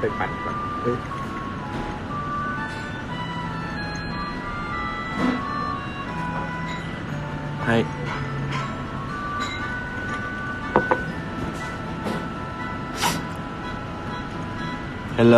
ไปปั่นก่อนเฮ้ยให้ฮัล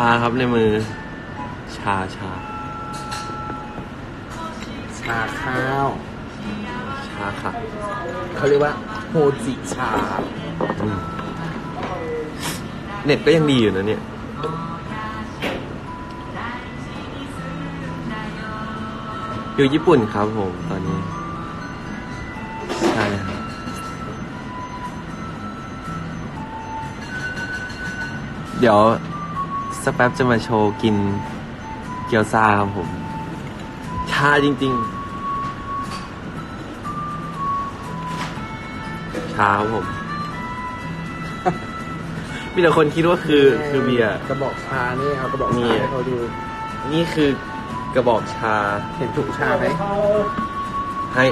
าครับในมือ ชาชา ชาข้าว ชาค่ะเขาเรียกว่าโฮจิชา อืมเน็ตก็ยังดีอยู่นะเนี่ย อยู่ญี่ปุ่นครับผมตอนนี้ ใช่ครับเดี๋ยว สักแป๊บจะมาโชว์กินเกี๊ยวซ่าครับผม ชาจริง ๆ ชาครับผม มีแต่คนคิดว่าคือคือเบียร์ กระบอกชานี่เอากระบอกนี่ ชาให้เขาดูนี่คือกระบอกชาเห็นถุงชาไหมให้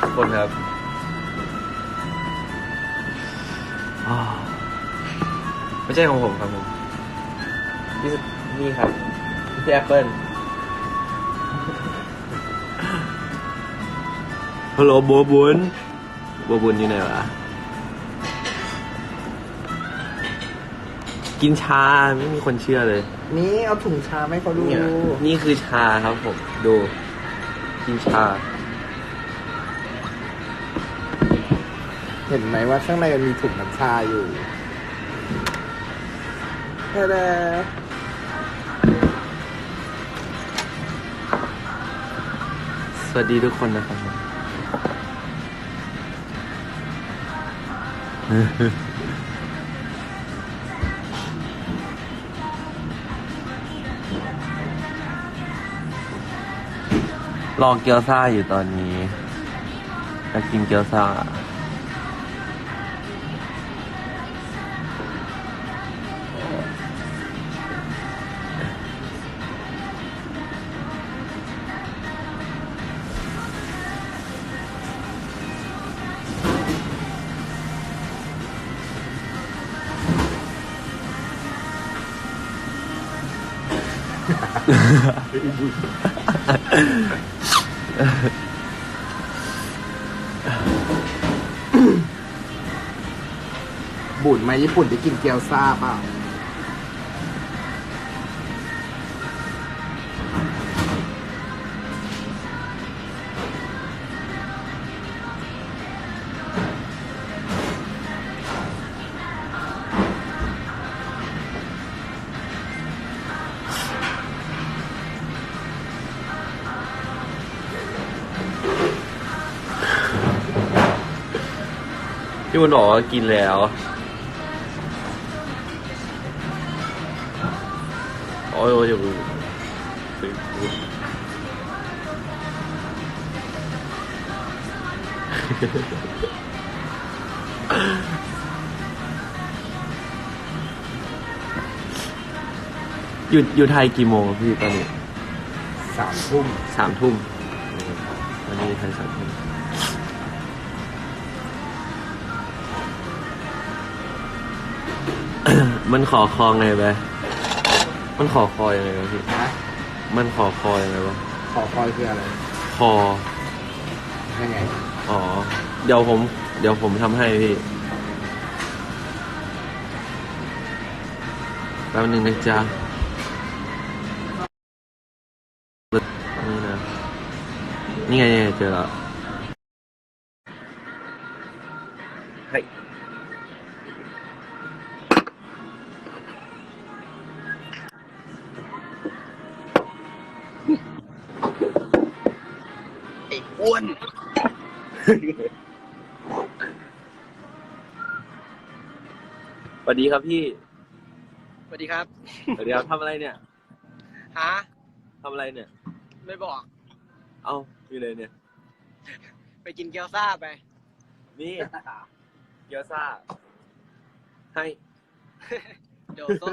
ทุกคนครับ อ่าไม่ใช่ของผมครับผมนี่นี่ครับพี่แอปเปิลฮัลโหลบัวบุญบัวบุญอยู่ไหนวะ กินชาไม่มีคนเชื่อเลย นี่เอาถุงชาให้เขาดูเนี่ยนี่คือชาครับผม ดู กินชา เห็นไหมว่าข้างในมันมีถุงน้ำชาอยู่แค่แล้วสวัสดีทุกคนนะครับรอเกี๊ยวซ่าอยู่ตอนนี้อยากกินเกี๊ยวซ่า บุญมาญี่ปุ่นได้กินเกี๊ยวซ่าเปล่า พี่มันบอกว่ากินแล้ว โอ้ยโอ้ยอย่าเพิ่งซื้ออยู่อยู่ไทยกี่โมงพี่ตอนนี้สามทุ่มสามทุ่มวันนี้ไทยสามทุ่ม มันขอคอไงไปมันขอคอยังไงวะพี่ นะมันขอคอยังไงวะ ขอคอยคืออะไรคอ ยังไงอ๋อ เดี๋ยวผม เดี๋ยวผมทำให้พี่ แป๊บนึงนะจ๊ะ นี่นะ นี่ไงนี่ไงเจอแล้ว สวัสดีครับพี่ สวัสดีครับสวัสดีครับทำอะไรเนี่ยฮะททำอะไรเนี่ย ไม่บอก เอ้าอยู่เลยเนี่ย ไปกินเกี๊ยวซ่าไป นี่ เกียวซ่า ให้ เดี๋ยวโซะ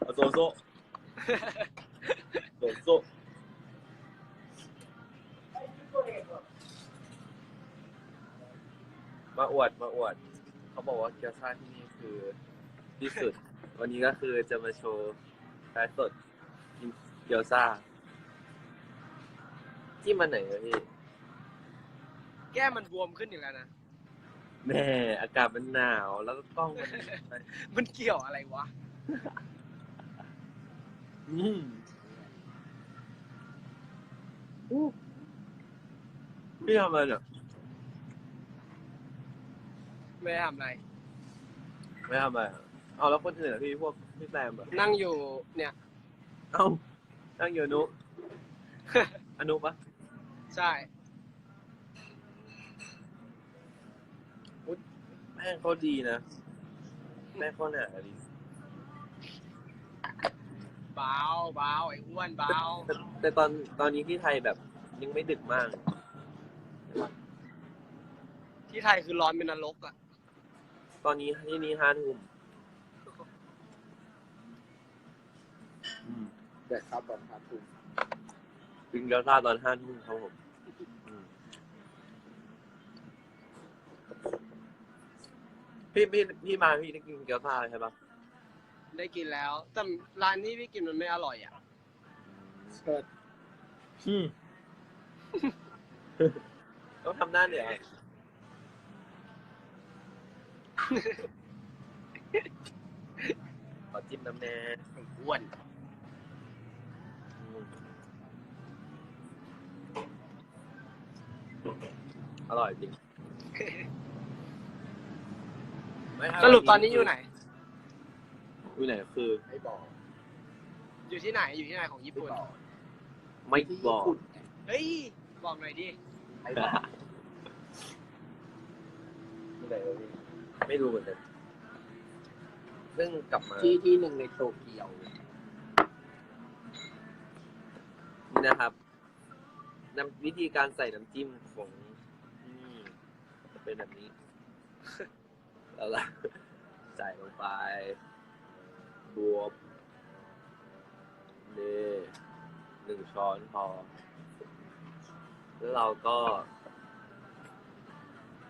เอาโซโซโซโซมาอวด มาอวด เขาบอกว่าเกียวซ่าที่นี่คือที่สุด วันนี้ก็คือจะมาโชว์ไลฟ์สดกินเกียวซ่าที่มันไหนอะพี่แก้มมันบวมขึ้นอีกแล้วนะ แม่อากาศมันหนาวแล้วก็กล้องมัน มันเกี่ยวอะไรวะ อืมอู้พี่ทำอะไรเนี่ย ไม่ได้ทำอะไร ไม่ทำอะไรอะเอาแล้วคนอื่นอะพี่พวกพี่แซมแบบนั่งอยู่เนี่ย เอ้านั่งอยู่อนุ อนุปะใช่แม่งเขาดีนะแม่งเขาหนาดีเบาเบาไอ้อ้วนเบาแต่แต่ตอนตอนนี้ที่ไทยแบบยังไม่ดึกมาก ที่ไทยคือร้อนเป็นนรกอะ ตอนนี้ที่นี่ห้าทุ่มอืมแต่ครับตอนพักคุณกินเกี๊ยวซ่าตอนห้าทุ่มครับผมอืมพี่พี่พี่มาพี่ได้กินเกี๊ยวซ่าใช่ปะได้กินแล้ว แต่ร้านที่พี่กินมันไม่อร่อยอะเชิดอืมต้องทำหน้าเหนือ ขอจิ้มน้ำแน่ไอ้อ้วนอืมอร่อยจริงไม่ให้สรุปตอนนี้อยู่ไหน อยู่ไหนคือ ไม่บอก อยู่ที่ไหน อยู่ที่ไหนของญี่ไม่ปุ่นบอกไม่บอกที่ญี่ปุ่นไงเฮ้ย บอกหน่อยดิ ไม่บอกที่ไหนวะพี่ ไม่รู้เหมือนกันซึ่งกลับมาที่ที่หนึ่งในโตเกียวนี่นะครับน้ำวิธีการใส่น้ำจิ้มของที่นี่จะเป็นแบบนี้ แล้วล่ะใส่ลงไปบวบนี่หนึ่งช้อนพอ แล้วเราก็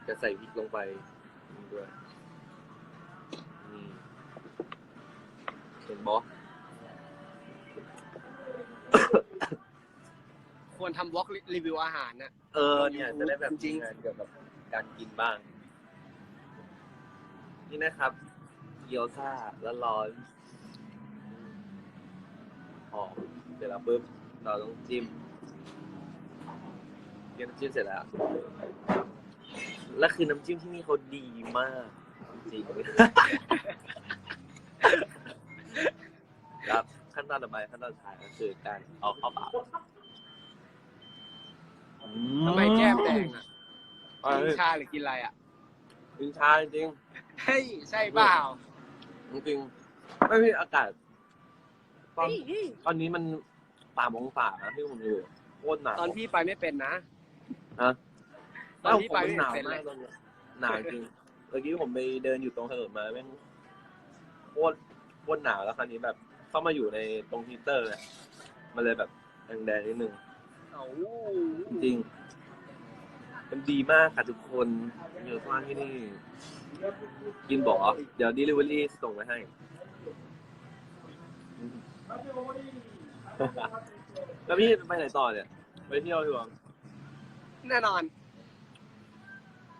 จะใส่พริกลงไปนี่ด้วย บอควรทำวอล์กรีวิวอาหารนะเออเนี่ยจะได้แบบจริงๆมีงานเกี่ยวกับการกินบ้าง นี่นะครับ เกี๊ยวซ่าแล้วร้อนหอมเสร็จแล้วปุ๊บเราต้องจิ้มเกี๊ยวน้ำจิ้มเสร็จแล้ว แล้วคือน้ำจิ้มที่นี่เขาดีมากจริงๆครับขั้นต อนต่อไปขั้นตอนสุดท้ายก็คือการเอาเข้าปากทำไมแก้มแดงอะอะกินชาหรือกินอะไรอะกินชาจริงเฮ้ยใช่เปล่าๆจริงๆไม่มีอากาศตอนเฮ้ยเฮ้ยตอนนี้มันสามองศานะที่ผมอยู่โคตรหนาวตอนพี่ไปไม่เป็นนะฮะตอนพี่ไปเาผมไม่หนาวเป็นเลมายกตอนเนี้ยหนาวจริงเมื่อกี้ผมไปเดินอยู่ตรงถนนมาแม่งโคตรโคตรหนาวแล้วคราวนี้แบบ เข้ามาอยู่ในตรงฮีตเตอร์เนี่ยมันเลยแบบแดงๆนิดนึงเอาจริงๆมันดีมากค่ะทุกคนเยอะมากที่นี่ กินบอกเหรอเดี๋ยว delivery ส่งมาให้ แล้วพี่ไปไหนต่อเนี่ยไปเที่ยวดีกว่า แน่นอน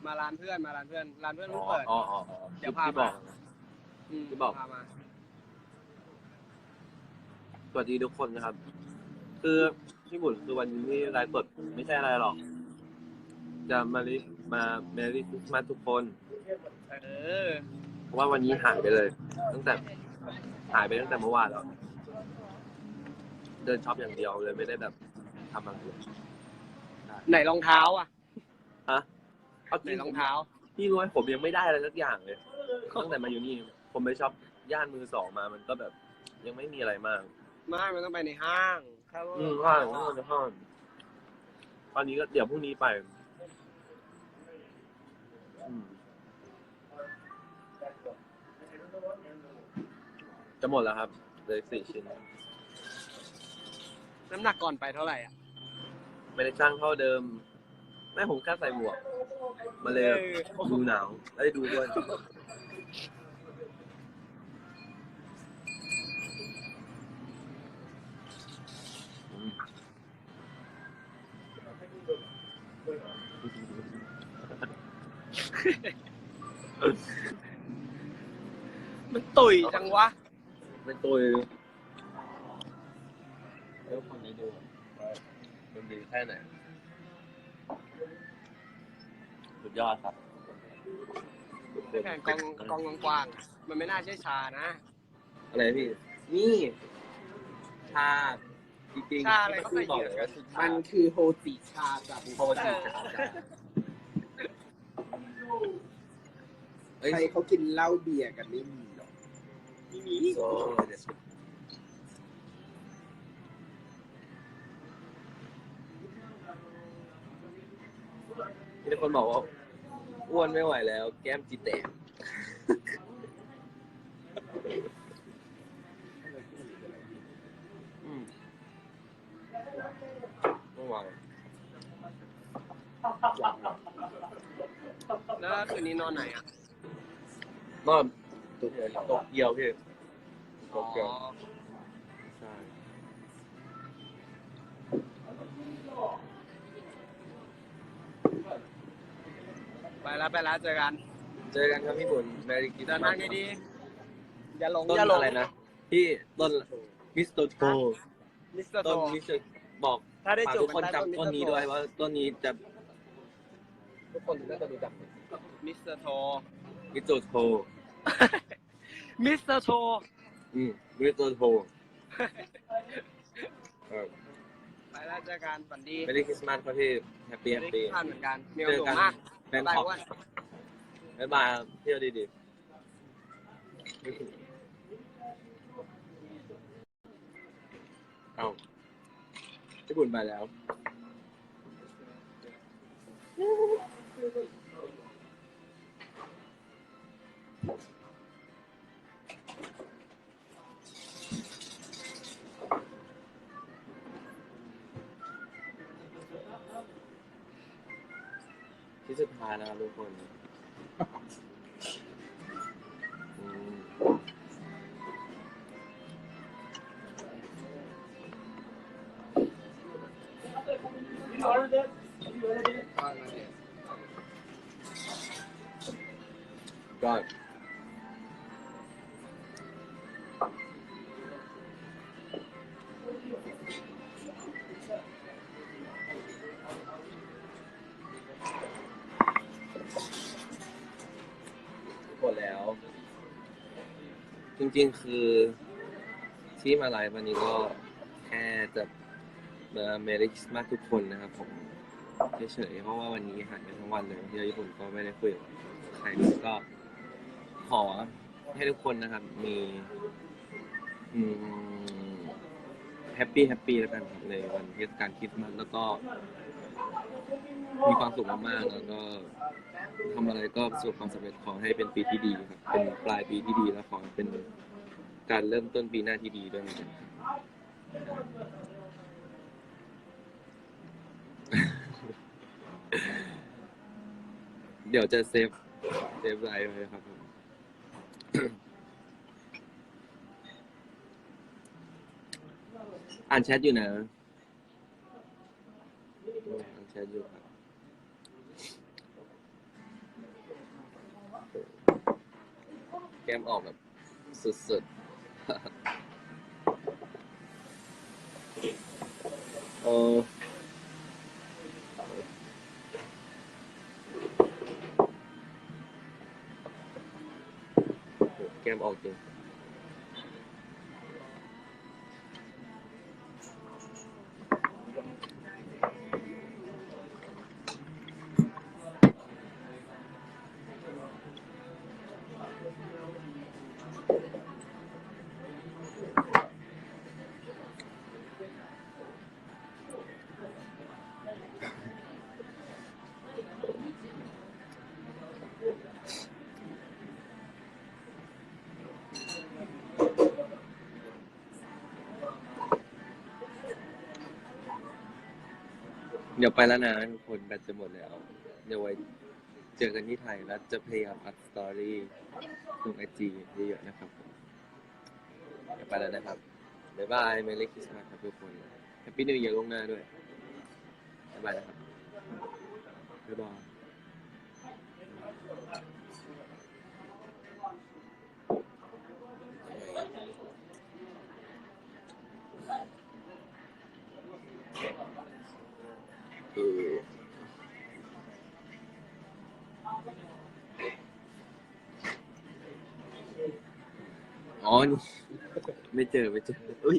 มาร้านเพื่อนมาร้านเพื่อนร้านเพื่อนอ๋เพิ่องเปิด อ๋ออ๋ออ๋อเดี๋ยวพาที่บอกมามที่บอก พามา สวัสดีทุกคนนะครับ คือที่บุญคือวันนี้ไลฟ์สดไม่ใช่อะไรหรอก จะมาลิมาเมรี่คริสต์มาสทุกคน เออ เพราะว่าวันนี้หายไปเลย ตั้งแต่หายไปตั้งแต่เมื่อวานแล้ว เดินช็อปอย่างเดียวเลยไม่ได้แบบทำอะไรเลยไหนรองเท้าอะฮะเอาจไหนริงรองเท้า พี่รู้ไหมผมยังไม่ได้อะไรสักอย่างเลยตั้งแต่มาอยู่นี่ ผมไปช็อปย่านมือสองมา มันก็แบบ ยังไม่มีอะไรมาก ไม่มันต้องไปในห้างครับ อืมว่าว่าจะห้องตอนนี้ก็เดี๋ยวพรุ่งนี้ไปอืมจะหมดแล้วครับเหลยสี่ชิ้น น้ำหนักก่อนไปเท่าไหร่อะไม่ได้จ้างเท่าเดิม แม่ผมแค่ใส่หมวก มาเลยแบบเออดูหนาวได้ดูด้วย มันตุยจังวะ เป็นตัวเลือกคนนี้ดูว่ามันดีแค่ไหนสุดยอดครับแข่งกองกองกว้างๆอะมันไม่น่าใช่ชานะ อะไรพี่ นี่ ชา จริงๆชาอะไรก็ใส่บอกเยเลอะยว่าคือชามันคือโฮจิชากับโทษทีชา เอ้ย ใครเขากินเหล้าเบียร์กันไม่มีหรอกมีมีโซ่เดี๋ยวมีคนบอกว่าอ้วนไม่ไหวแล้ว แก้มจีแตกอืมเมื่อวานแล้วคืนนี้นอนไหนอะ นอนตกตกเกียวพี่ตกเกียวอ๋อใช่ไปแล้วไปแล้วเจอกัน เจอกันครับพี่บุญแมรี่กินเดินทางดีๆอย่าหลงต้นอย่าหลงอะไรนะพี่ต้นมิสเตอร์โทมิสเตอร์โทต้นมิสเตอร์บอกถ้าได้ฝากจูบทุกคนมัใต้จำต้นนี้ด้วยว่าต้นนี้จะทุกคนน่าจะรู้จักมิสเตอร์โท มิสเตอร์โทมิสเตอร์โทอืมมิสเตอร์โทครับไปแล้วเจอกันฝันดีไม่ได้คริสต์มาสครับพี่แฮปปี้แฮปปี้ท่านเหมือนกันมีคเจวามอสุขกันมากแบงบายคอกอ้วน บ๊ายบายครับเที่ยวดีๆเอาพี่บุญไปแล้ว ก็หมดแล้วจริงๆ คือที่มาไลฟ์วันนี้ก็แค่จะ เมริคริสต์มาสทุกคนนะครับผมเฉยๆเพราะว่าวันนี้หายไปทั้งวันเลยที่ญี่ปุ่นก็ไม่ได้คุยกับใครก็ ขอให้ทุกคนนะครับ มีแฮปปี้แฮปปี้แล้วกันครับในวันเทศกาลคริสต์มาสแล้วก็ มีความสุขมากๆแล้วก็ทำอะไรก็ประสบความสำเร็จขอให้เป็นปีที่ดีครับเป็นปลายปีที่ดีแล้วขอให้เป็นการเริ่มต้นปีหน้าที่ดีด้วยเหมือนกัน เดี๋ยวจะเซฟเซฟไลน์ไว้ครับผมอ่านแชทอยู่นะอ่านแชทอยู่ครับแก้มออกแบบสุดๆ เออ โห เดี๋ยวไปแล้วนะทุกคนแบตจะหมดแล้ว เดี๋ยวไว้เจอกันที่ไทยแล้วจะพยายามอัดสตอรี่ลงไอจีเยอะๆนะครับผมเดี๋ยวไปแล้วนะครับบ๊ายบายเมลิคิสมาครับทุกคนแฮปปี้นิวเยียร์ล่วงหน้าด้วยบ๊ายบายนะครับบ๊ายบาย อ๋อ ไม่เจอไม่เจออุ้ย